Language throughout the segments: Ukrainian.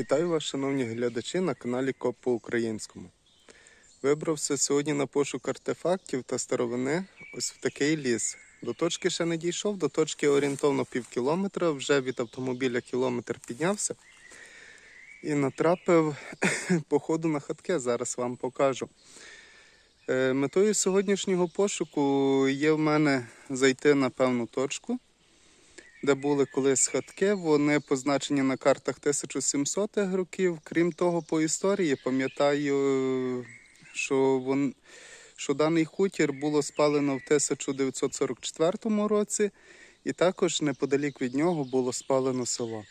Вітаю вас, шановні глядачі на каналі Коп по українському. Вибрався сьогодні на пошук артефактів та старовини ось в такий ліс. До точки ще не дійшов, до точки орієнтовно пів кілометра, вже від автомобіля кілометр піднявся і натрапив по ходу на хатки, зараз вам покажу. Е, Метою сьогоднішнього пошуку є в мене зайти на певну точку, де були колись хатки. Вони позначені на картах 1700 років. Крім того, по історії пам'ятаю, що, вон, що даний хутір було спалено в 1944 році, і також неподалік від нього було спалено село.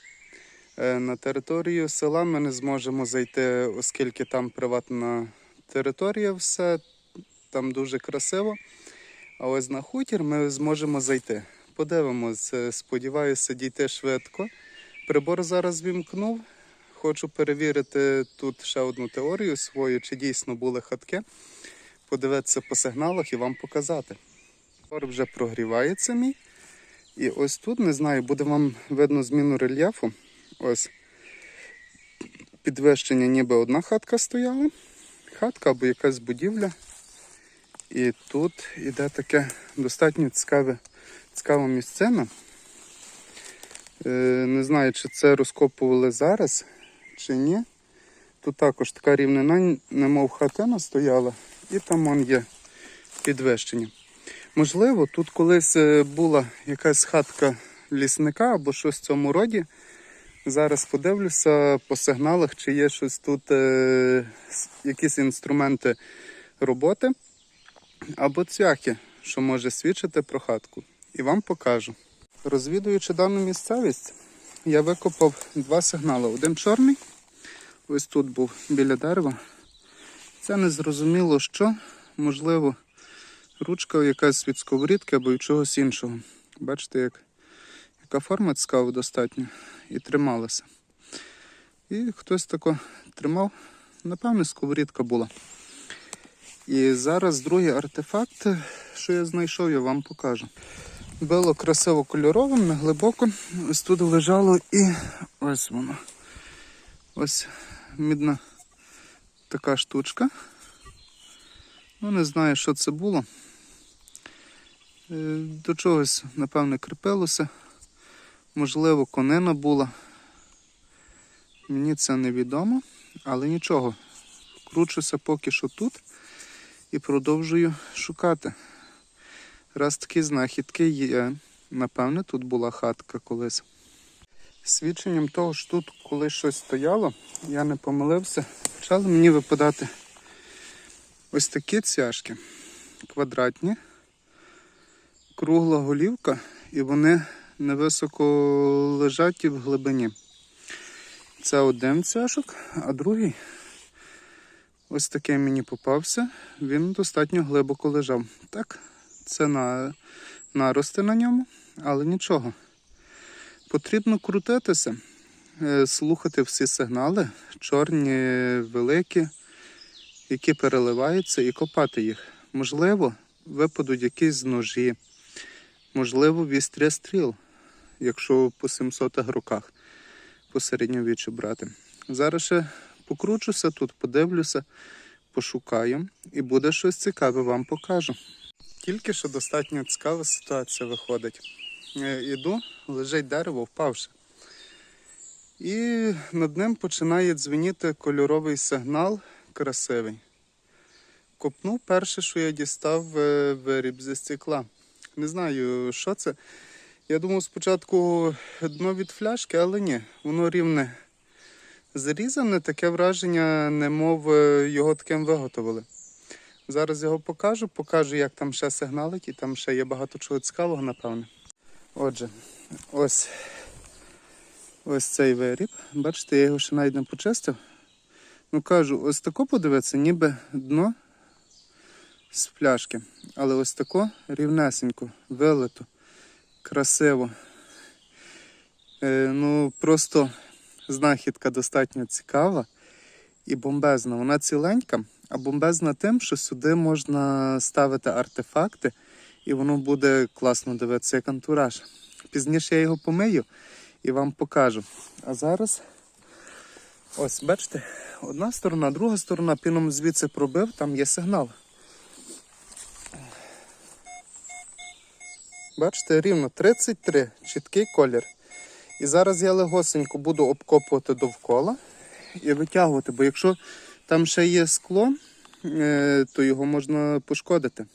Е, На територію села ми не зможемо зайти, оскільки там приватна територія, все там дуже красиво. А ось на хутір ми зможемо зайти. Подивимось, Е, сподіваюся, дійти швидко. Прибор зараз вімкнув. Хочу перевірити тут ще одну теорію свою, чи дійсно були хатки. Подивитися по сигналах і вам показати. Прибор вже прогрівається мій. І ось тут, не знаю, буде вам видно зміну рельєфу. Ось підвищення, ніби одна хатка стояла. Хатка або якась будівля. І тут іде таке достатньо цікаве, цікава місцина. Е, не знаю, чи це розкопували зараз, чи ні. Тут також така рівнина, немов хатина стояла, і там он є підвищення. Можливо, тут колись е, була якась хатка лісника або щось в цьому роді. Зараз подивлюся по сигналах, чи є щось тут, е, якісь інструменти роботи або цвяхи, що може свідчити про хатку. І вам покажу. Розвідуючи дану місцевість, я викопав два сигнали. Один чорний, ось тут був біля дерева. Це не зрозуміло що, можливо, ручка якась від сковорідки або чогось іншого. Бачите, як, яка форма цікава достатньо і трималася. І хтось тако тримав, напевне, сковорідка була. І зараз другий артефакт, що я знайшов, я вам покажу. Було красиво кольоровим, не глибоко. Ось тут лежало і ось воно. Ось мідна така штучка. Ну, не знаю, що це було. Е, До чогось, напевне, кріпилося. Можливо, конина була. Мені це невідомо, але нічого. Кручуся поки що тут і продовжую шукати. Раз такі знахідки є, напевне, тут була хатка колись. Свідченням того, що тут колись щось стояло, я не помилився, почали мені випадати ось такі цяжки, квадратні, кругла голівка, і вони невисоко лежать і в глибині. Це один цяшок, а другий ось такий мені попався. Він достатньо глибоко лежав. Так, це на, нарости на ньому, але нічого. Потрібно крутитися, е, слухати всі сигнали, чорні, великі, які переливаються, і копати їх. Можливо, випадуть якісь ножі, можливо, вістря стріл, якщо по 700 роках по середньовіччю брати. Зараз ще покручуся тут, подивлюся, пошукаю і буде щось цікаве, вам покажу. Тільки що достатньо цікава ситуація виходить. Е, Іду, лежить дерево, впавши. І над ним починає дзвеніти кольоровий сигнал красивий. Копнув перше, що я дістав е, виріб зі стекла. Не знаю, що це. Я думав спочатку дно від фляшки, але ні, воно рівне зрізане, таке враження, немов е, його таким виготовили. Зараз його покажу, покажу, як там ще сигналить, і там ще є багато чого цікавого, напевне. Отже, ось, ось цей виріб. Бачите, я його ще навіть не почистив. Ну кажу, ось тако подивитися, ніби дно з пляшки. Але ось тако рівнесенько, вилито, красиво. Е, ну, просто знахідка достатньо цікава і бомбезна. Вона ціленька, а бомбезна тим, що сюди можна ставити артефакти, і воно буде класно дивитися, як антураж. Пізніше я його помию і вам покажу. А зараз Ось, бачите, одна сторона, друга сторона піном звідси пробив, там є сигнал. Бачите, рівно 33, чіткий колір. І зараз я легосенько буду обкопувати довкола і витягувати, бо якщо там ще є скло, е, то його можна пошкодити.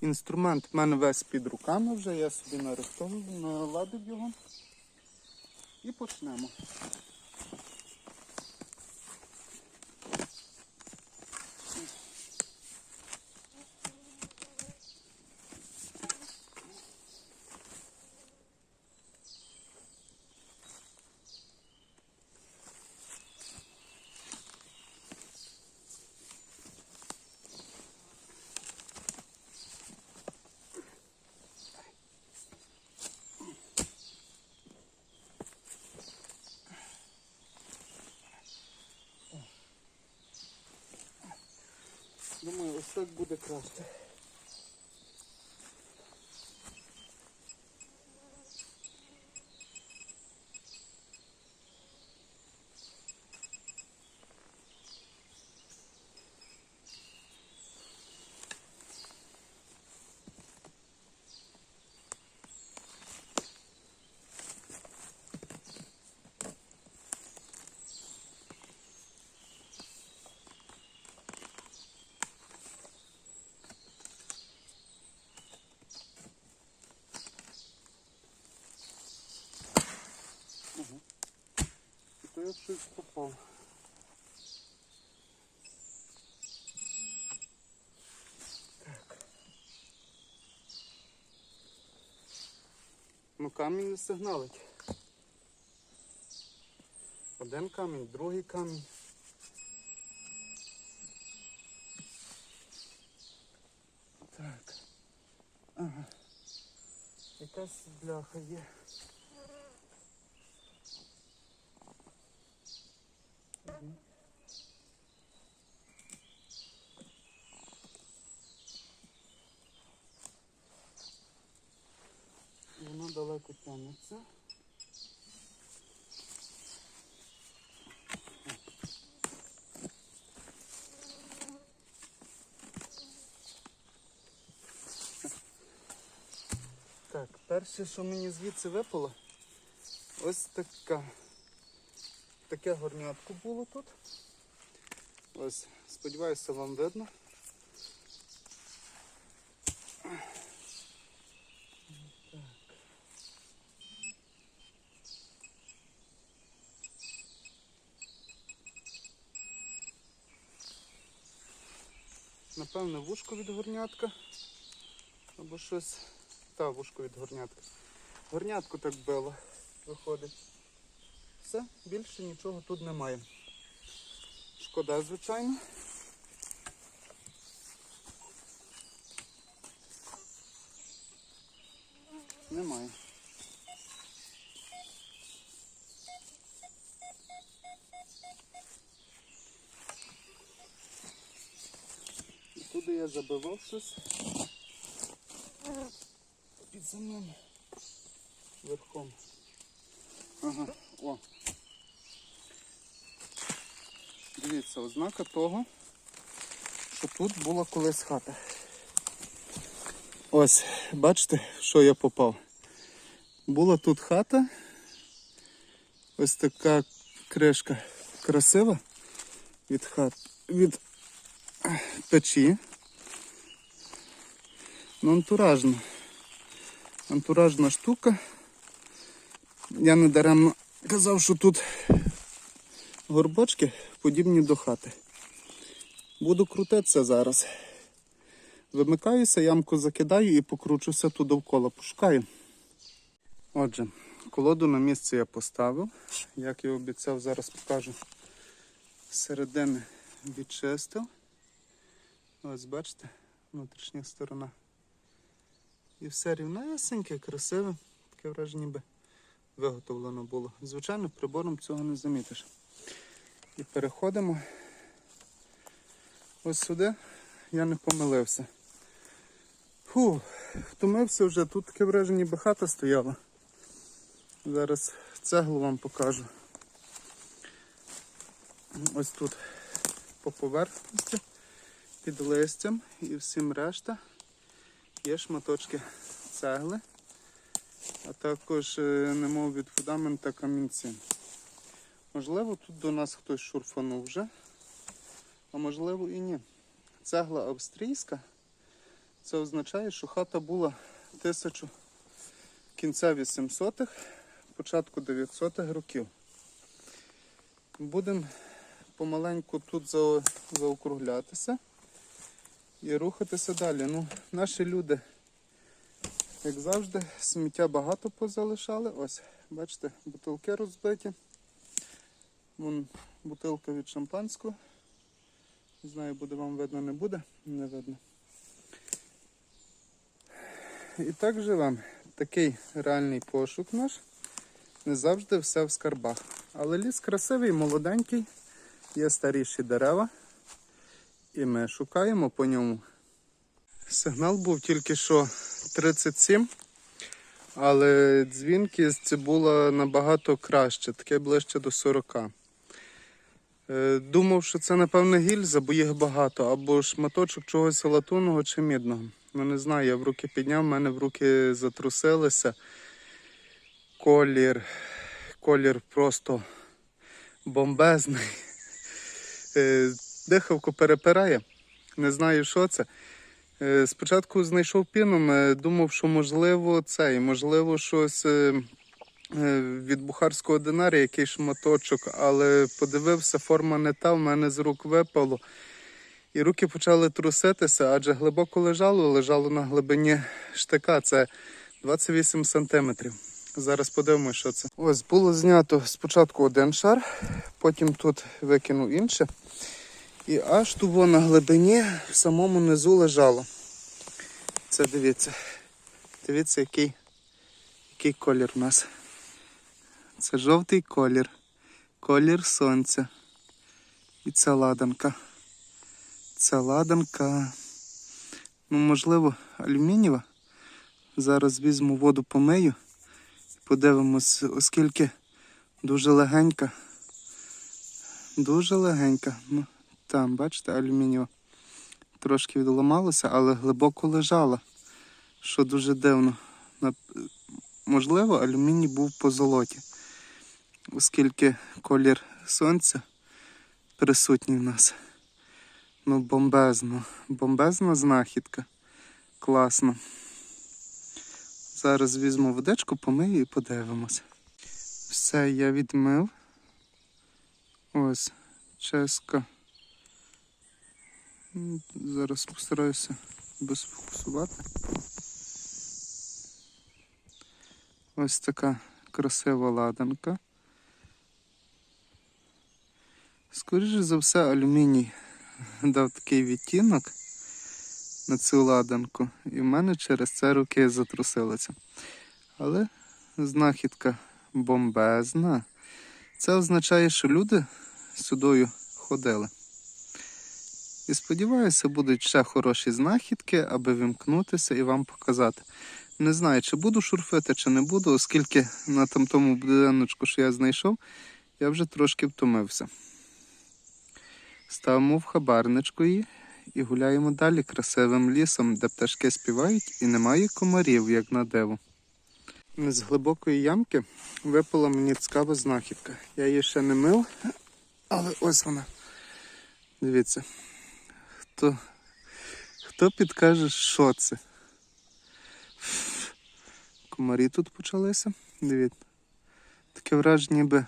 Інструмент в мене весь під руками вже, я собі нарештовую, наладив його. І почнемо. Думаю, ось так буде краще. То я щось попав. Ну камінь не сигналить. Один камінь, другий камінь. Так. Ага. Якась бляха є. Воно далеко. Так, перше, що мені звідси випало, ось така. Таке горнятко було тут. Ось, сподіваюся, вам видно. Напевне, вушко від горнятка. Або щось. Та, вушко від горнятка. Горнятку так било, виходить. Все, більше нічого тут немає. Шкода, звичайно. Немає. І туди я забивав щось. Під самим верхом. Ага, о. Дивіться, ознака того, що тут була колись хата. Ось, бачите, що я попав. Була тут хата. Ось така кришка красива від хат від печі. Ну, антуражна. Антуражна штука. Я не даремно казав, що тут горбочки подібні до хати. Буду крутитися зараз. Вимикаюся, ямку закидаю і покручуся тут довкола. Пошукаю. Отже, колоду на місце я поставив. Як і обіцяв, зараз покажу. Середини відчистив. Ось бачите, внутрішня сторона. І все рівнесеньке, красиве. Таке враження ніби виготовлено було. Звичайно, прибором цього не замітиш. І переходимо ось сюди. Я не помилився. Фу, втомився вже, тут таке враження, ніби хата стояла. Зараз цеглу вам покажу. ось тут по поверхності, під листям і всім решта є шматочки цегли, а також, е, немов від фундамента камінці. Можливо, тут до нас хтось шурфанув вже, а можливо і ні. Цегла австрійська. Це означає, що хата була тисячу кінця 800-х, початку 900-х років. Будемо помаленьку тут за- заокруглятися і рухатися далі. Ну, наші люди, як завжди, сміття багато позалишали. Ось, бачите, бутилки розбиті. Вон бутилка від шампанського. Не знаю, буде вам видно, не буде, не видно. І так живемо. Такий реальний пошук наш. Не завжди все в скарбах. Але ліс красивий, молоденький, є старіші дерева. І ми шукаємо по ньому. Сигнал був тільки що 37, але дзвінкість була набагато краще, таке ближче до 40. Е, Думав, що це напевно гільза, бо їх багато, або шматочок чогось латунного чи мідного. Ну не знаю, я в руки підняв, в мене в руки затрусилися. Колір, колір просто бомбезний. Дихавку перепирає. Не знаю, що це. Е, Спочатку знайшов піном, е, думав, що можливо це, і можливо щось е, від бухарського динарія, який шматочок, але подивився, форма не та, в мене з рук випало. І руки почали труситися, адже глибоко лежало, лежало на глибині штика. Це 28 сантиметрів. Зараз подивимося, що це. Ось було знято спочатку один шар, потім тут викинув інше. І аж туво на глибині в самому низу лежало. Це дивіться. Дивіться, який, який колір у нас. Це жовтий колір. Колір сонця. І це ладанка. Це ладанка. Ну, можливо, алюмінієва. Зараз візьму воду помию і подивимось, оскільки дуже легенька. Дуже легенька. Ну, там, бачите, алюмінієва. Трошки відламалося, але глибоко лежала. Що дуже дивно. Можливо, алюміній був по золоті, оскільки колір сонця присутній в нас. Ну, бомбезно. Бомбезна знахідка. Класно. Зараз візьму водичку, помию і подивимося. Все, я відмив. Ось, ческа. М, Зараз постараюся безфокусувати. Ось така красива ладанка. Скоріше за все, алюміній дав такий відтінок на цю ладанку, і в мене через це руки затрусилися. Але знахідка бомбезна. Це означає, що люди сюдою ходили. І сподіваюся, будуть ще хороші знахідки, аби вімкнутися і вам показати. Не знаю, чи буду шурфити, чи не буду, оскільки на там тому будиночку, що я знайшов, я вже трошки втомився. Ставимо в хабарничку її і гуляємо далі красивим лісом, де пташки співають і немає комарів, як на диво. З глибокої ямки випала мені цікава знахідка. Я її ще не мив, але ось вона. Дивіться. Хто, хто підкаже, що це? Комарі тут почалися. Дивіться. Таке враження, ніби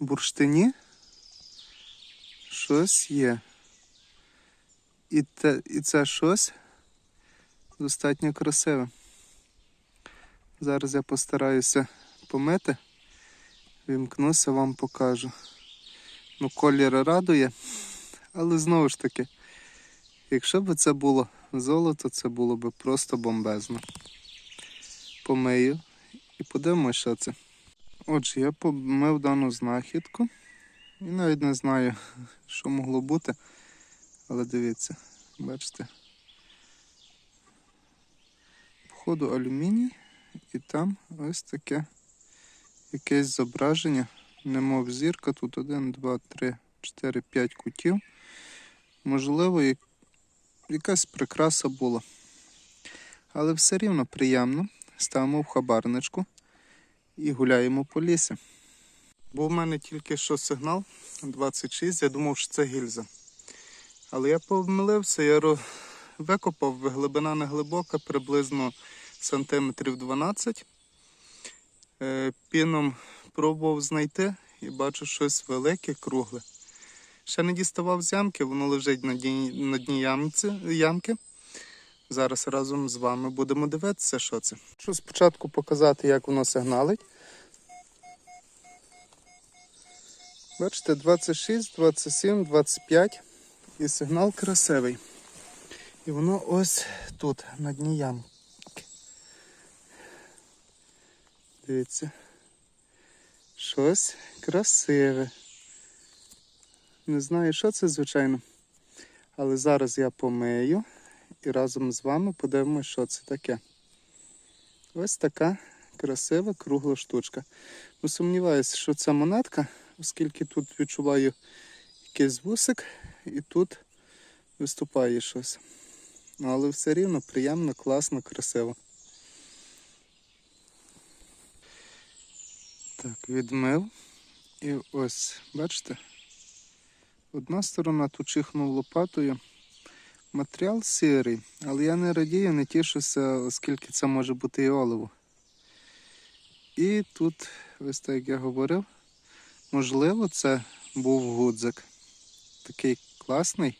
бурштині щось є. І, те, і це щось достатньо красиве. Зараз я постараюся помити, вімкнуся, вам покажу. Ну, колір радує, але знову ж таки, якщо б це було золото, це було б просто бомбезно. Помию і подивимося, що це. Отже, я помив дану знахідку. І навіть не знаю, що могло бути. Але дивіться, бачите. Походу алюміній, і там ось таке якесь зображення немов зірка. Тут один, два, три, чотири, п'ять кутів. Можливо, якась прикраса була. Але все рівно приємно. Ставимо в хабарничку і гуляємо по лісі. Був в мене тільки що сигнал 26, я думав, що це гільза. Але я помилився, я викопав, глибина не глибока, приблизно сантиметрів 12. Е, Піном пробував знайти і бачу щось велике, кругле. Ще не діставав з ямки, воно лежить на дні, на дні ямці, ямки. Зараз разом з вами будемо дивитися, що це. Хочу спочатку показати, як воно сигналить. Бачите, 26, 27, 25 і сигнал красивий. І воно ось тут, на дні ямки. Дивіться. Щось красиве. Не знаю, що це, звичайно. Але зараз я помию і разом з вами подивимося, що це таке. Ось така красива кругла штучка. Ну, сумніваюся, що це монетка, оскільки тут відчуваю якийсь вусик і тут виступає щось. Але все рівно приємно, класно, красиво. Так, відмив. І ось, бачите? Одна сторона тут чихнув лопатою. Матеріал сирий, але я не радію, не тішуся, оскільки це може бути і оливо. І тут, ось так як я говорив, можливо, це був гудзик. Такий класний,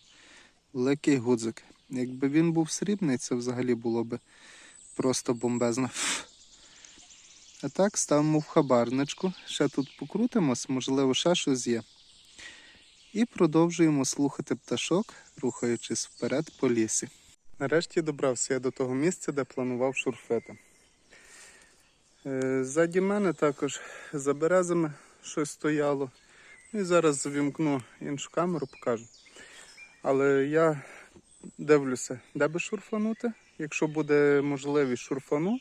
великий гудзик. Якби він був срібний, це взагалі було б просто бомбезно. А так, ставимо в хабарничку. Ще тут покрутимось, можливо, ще щось є. І продовжуємо слухати пташок, рухаючись вперед по лісі. Нарешті добрався я до того місця, де планував шурфити. Е, Ззаді мене також за березами щось стояло. І зараз завімкну іншу камеру, покажу. Але я дивлюся, де би шурфанути. Якщо буде можливість шурфану.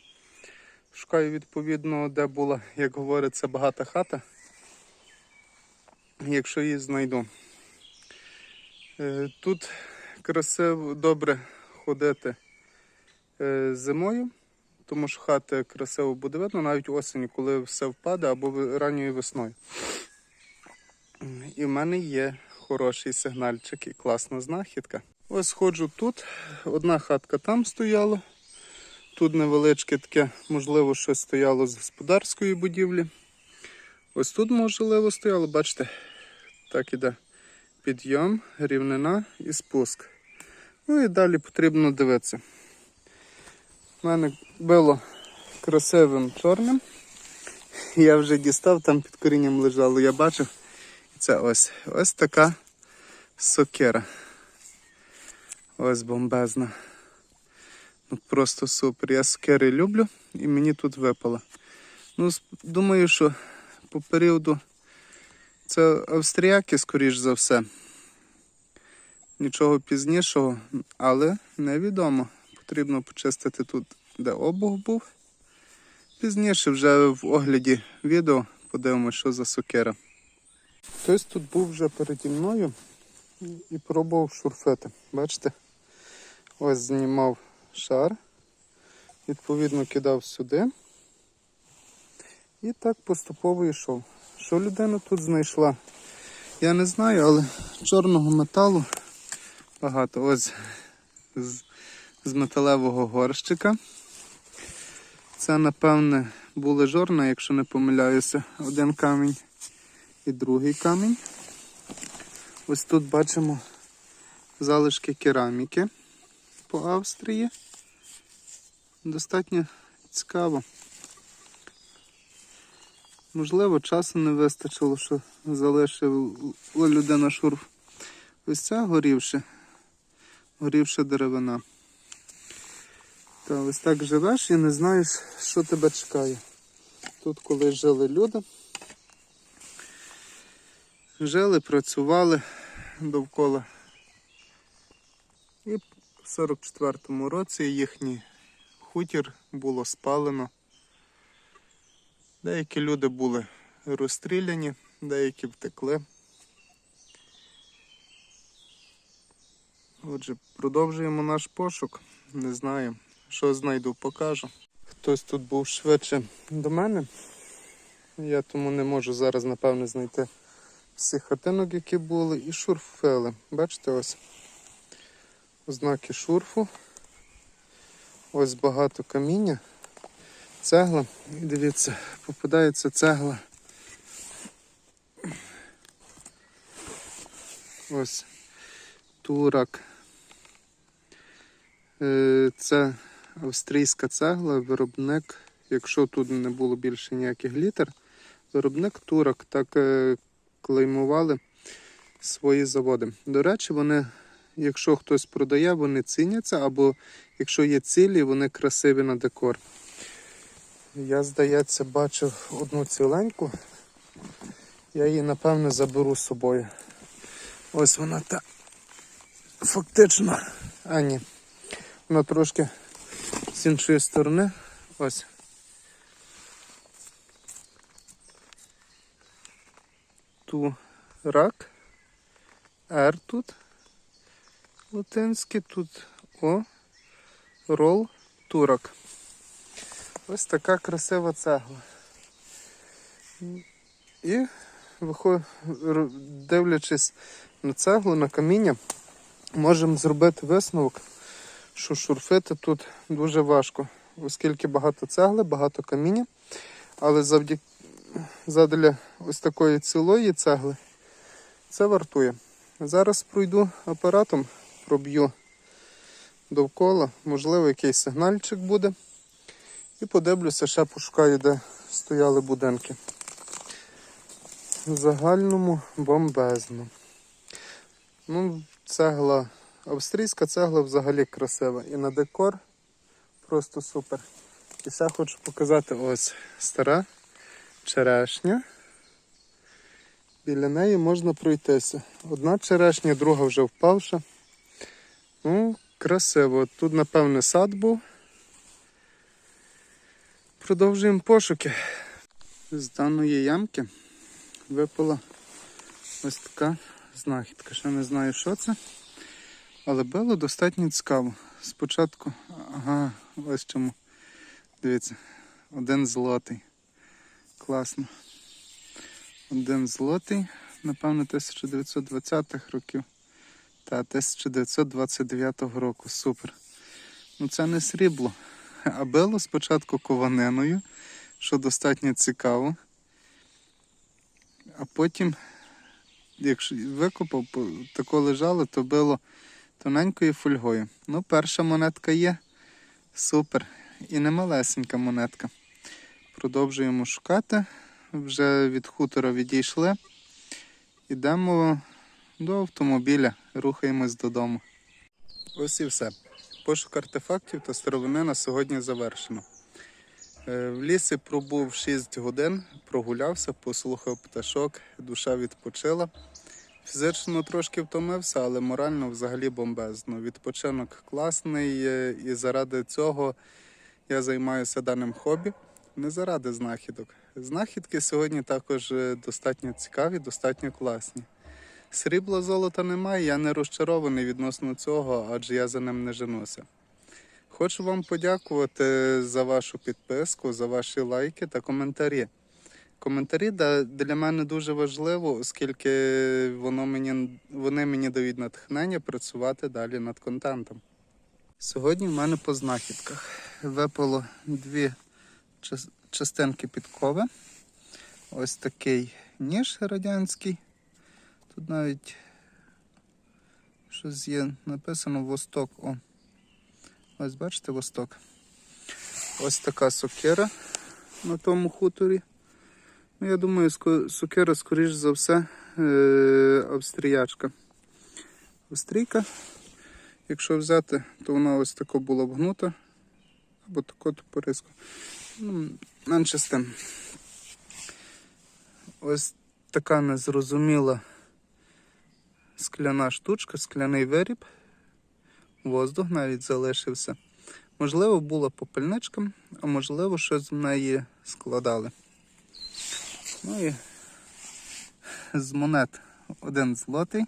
Шукаю відповідно, де була, як говориться, багата хата. Якщо її знайду. Е, Тут красиво, добре ходити е, зимою, тому що хати красиво буде видно навіть осінню, коли все впаде або ранньою весною. І в мене є хороший сигнальчик і класна знахідка. Ось ходжу тут. Одна хатка там стояла. Тут невеличке таке, можливо, щось стояло з господарської будівлі. Ось тут, можливо, стояло, бачите, так іде підйом, рівнина і спуск. Ну і далі потрібно дивитися. У мене було красивим чорним. Я вже дістав, там під корінням лежало, я бачив. Це ось ось така сокира. Ось бомбезна. Ну просто супер. Я сокири люблю і мені тут випало. Ну, думаю, що по періоду це австріяки, скоріш за все. Нічого пізнішого, але невідомо. Потрібно почистити тут, де обух був. Пізніше вже в огляді відео подивимося, що за сокира. Хтось тут був вже переді мною і пробував шурфити. Бачите? Ось знімав шар, відповідно кидав сюди. І так поступово йшов. Що людина тут знайшла? Я не знаю, але чорного металу багато. Ось з, з металевого горщика. Це, напевне, були жорна, якщо не помиляюся, один камінь і другий камінь. Ось тут бачимо залишки кераміки по Австрії. Достатньо цікаво. Можливо, часу не вистачило, що залишила людина шурф. Ось ця горівша, горівша деревина. Та ось так живеш і не знаєш, що тебе чекає. Тут колись жили люди. Жили, працювали довкола. І в 44-му році їхній хутір було спалено. Деякі люди були розстріляні, деякі втекли. Отже, продовжуємо наш пошук. Не знаю, що знайду, покажу. Хтось тут був швидше до мене. Я тому не можу зараз, напевне, знайти всіх хатинок, які були, і шурфели. Бачите, ось ознаки шурфу. Ось багато каміння, цегла. І дивіться, попадається цегла. Ось турак. Е, Це австрійська цегла, виробник, якщо тут не було більше ніяких літер, виробник турок так е, клеймували свої заводи. До речі, вони, якщо хтось продає, вони ціняться, або якщо є цілі, вони красиві на декор. Я, здається, бачив одну ціленьку. Я її, напевне, заберу з собою. Ось вона та фактично. А ні. Вона трошки з іншої сторони. Ось. Ту рак. Р тут. Латинський тут О. Рол турок. Ось така красива цегла. І дивлячись на цеглу, на каміння, можемо зробити висновок, що шурфити тут дуже важко, оскільки багато цегли, багато каміння. Але завдяки задля ось такої цілої цегли це вартує. Зараз пройду апаратом, проб'ю довкола, можливо, якийсь сигнальчик буде. І подивлюся, ще пошукаю, де стояли будинки. Загальному бомбезно. Ну, цегла, австрійська цегла взагалі красива. І на декор просто супер. І ще хочу показати ось стара черешня. Біля неї можна пройтися. Одна черешня, друга вже впавша. Ну, красиво. Тут, напевне, сад був. Продовжуємо пошуки. З даної ямки випала ось така знахідка. Ще не знаю, що це. Але було достатньо цікаво. Спочатку, ага, ось чому. Дивіться, один злотий. Класно. Один злотий, напевно, 1920-х років. Та 1929 року. Супер. Ну це не срібло. А било спочатку кованиною, що достатньо цікаво. А потім, якщо викопав, тако лежало, то било тоненькою фольгою. Ну, перша монетка є. Супер. І не малесенька монетка. Продовжуємо шукати. Вже від хутора відійшли. Йдемо до автомобіля, рухаємось додому. Ось і все. Пошук артефактів та старовини на сьогодні завершено. Е, В лісі пробув 6 годин, прогулявся, послухав пташок, душа відпочила. Фізично трошки втомився, але морально взагалі бомбезно. Відпочинок класний, е, і заради цього я займаюся даним хобі. Не заради знахідок. Знахідки сьогодні також е, достатньо цікаві, достатньо класні. Срібла золота немає, я не розчарований відносно цього, адже я за ним не женуся. Хочу вам подякувати за вашу підписку, за ваші лайки та коментарі. Коментарі для мене дуже важливо, оскільки воно мені, вони мені дають натхнення працювати далі над контентом. Сьогодні в мене по знахідках випало дві частинки підкови. Ось такий ніж радянський. Тут навіть щось є написано Восток. О. Ось бачите Восток. Ось така сокира на тому хуторі. Ну, я думаю, сокира, скоріш за все, е- австріячка. Австрійка. Якщо взяти, то вона ось тако була вгнута. Або тако топорисько. Ну, менше з тим. Ось така незрозуміла скляна штучка, скляний виріб. Воздух навіть залишився. Можливо, була попельничка, а можливо, щось в неї складали. Ну і з монет один злотий.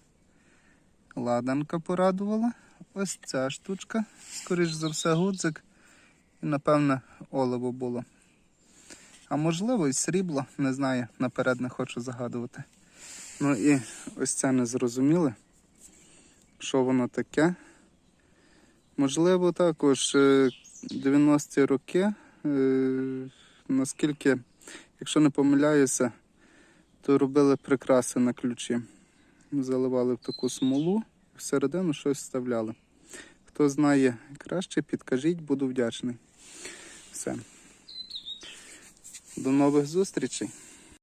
Ладанка порадувала. Ось ця штучка. Скоріш за все, гудзик. І, напевне, оливо було. А можливо, і срібло, не знаю, наперед не хочу загадувати. Ну і ось це не зрозуміли, що воно таке. Можливо, також е, 90-ті роки, е, наскільки, якщо не помиляюся, то робили прикраси на ключі. Заливали в таку смолу, всередину щось вставляли. Хто знає краще, підкажіть, буду вдячний. Все. До нових зустрічей.